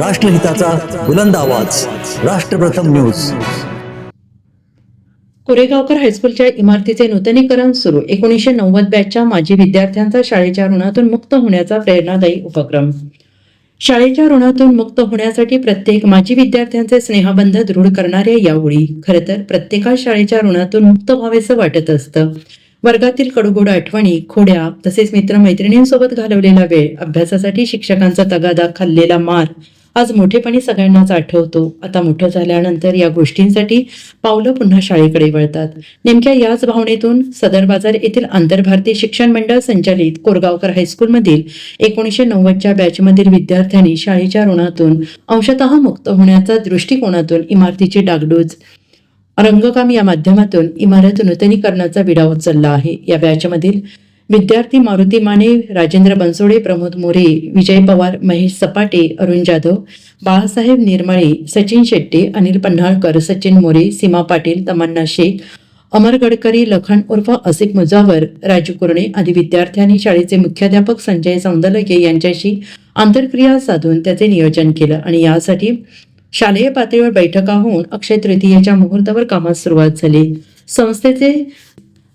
राष्ट्रहिताचा बुलंद आवाज. राष्ट्रप्रथम न्यूज. कोरेगावकर हायस्कूलच्या इमारतीचे नूतनीकरण सुरू. एकोणीसशे नव्वद बॅचच्या माजी विद्यार्थ्यांचा शाळेच्या ऋणातून मुक्त होण्याचा प्रेरणादायी उपक्रम. शाळेच्या ऋणातून मुक्त होण्यासाठी प्रत्येक माजी विद्यार्थ्यांचे स्नेहबंध दृढ करणाऱ्या या ओळी खरं तर प्रत्येका शाळेच्या ऋणातून मुक्त व्हावेसं वाटत असतं. वर्गातील कडूगोड आठवणी खोड्या तसेच मित्रमैत्रिणींसोबत घालवलेला वेळ अभ्यासासाठी शिक्षकांचा तगादा खाल्लेला मार आज मोठेपणी सगळ्यांनाच आठवतो. आता मोठं झाल्यानंतर या गोष्टींसाठी पावलं पुन्हा शाळेकडे वळतात. नेमक्या याच भावनेतून सदर बाजार येथील आंतरभारतीय शिक्षण मंडळ संचालित कोरगावकर हायस्कूलमधील एकोणीसशे नव्वदच्या बॅचमधील विद्यार्थ्यांनी शाळेच्या ऋणातून अंशतः मुक्त होण्याचा दृष्टिकोनातून इमारतीची डागडूज रंगकाम या माध्यमातून इमारत नूतनीकरणाचा विडा उचलला आहे. या बॅचमधील विद्यार्थी मारुती माने राजेंद्र बनसोडे प्रमोद मोरे विजय पवार महेश सपाटे अरुण जाधव बाळासाहेब निर्मळे सचिन शेट्टे अनिल पन्हाळकर सचिन मोरे सीमा पाटील तमन्ना शेख अमर गडकरी लखन उर्फ असिफ मुजावर राजू कुरणे आदी विद्यार्थ्यांनी शाळेचे मुख्याध्यापक संजय सौंदलगे यांच्याशी आंतरक्रिया साधून त्याचे नियोजन केलं. आणि यासाठी शालेय पातळीवर बैठका होऊन अक्षय तृतीयेच्या मुहूर्तावर कामास सुरुवात झाली. संस्थेचे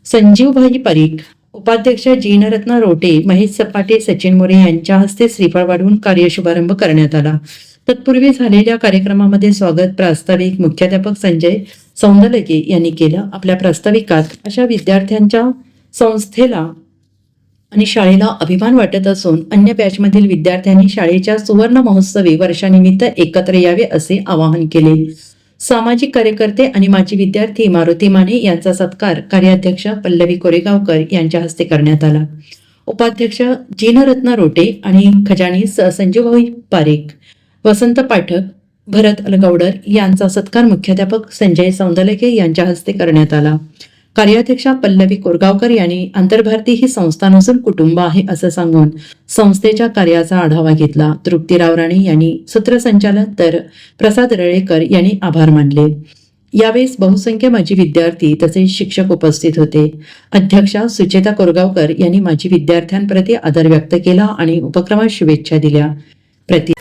संजीवभाई परीख उपाध्यक्ष जीनरत्न रोटे महेश सपाटे सचिन मोरे यांच्या हस्ते श्रीफळ वाढवून कार्यशुभारंभ करण्यात आला. तत्पूर्वी झालेल्या कार्यक्रमामध्ये स्वागत प्रास्ताविक मुख्याध्यापक संजय सौंदलगे यांनी केलं. आपल्या प्रास्ताविकात अशा विद्यार्थ्यांच्या संस्थेला आणि शाळेला अभिमान वाटत असून अन्य बॅचमधील विद्यार्थ्यांनी शाळेच्या सुवर्ण महोत्सवी वर्षानिमित्त एकत्र यावे असे आवाहन केले. सामाजिक कार्यकर्ते आणि माजी विद्यार्थी मारुती माने यांचा सत्कार कार्याध्यक्ष पल्लवी कोरेगावकर यांच्या हस्ते करण्यात आला. उपाध्यक्ष जिनरत्न रोटे आणि खजानी स- संजीवभाई पारेख वसंत पाठक भरत अलगौडर यांचा सत्कार मुख्याध्यापक संजय सौंदलके यांच्या हस्ते करण्यात आला. कार्याध्यक्षा पल्लवी कोरगावकर यांनी आंतरभारती ही संस्था नसून कुटुंब आहे असं सांगून संस्थेच्या कार्याचा आढावा घेतला. तृप्तीराव राणे यांनी सूत्रसंचालन तर प्रसाद रळेकर यांनी आभार मानले. यावेळेस बहुसंख्य माजी विद्यार्थी तसेच शिक्षक उपस्थित होते. अध्यक्षा सुचेता कोरगावकर यांनी माजी विद्यार्थ्यांप्रती आदर व्यक्त केला आणि उपक्रमात शुभेच्छा दिल्या. प्रति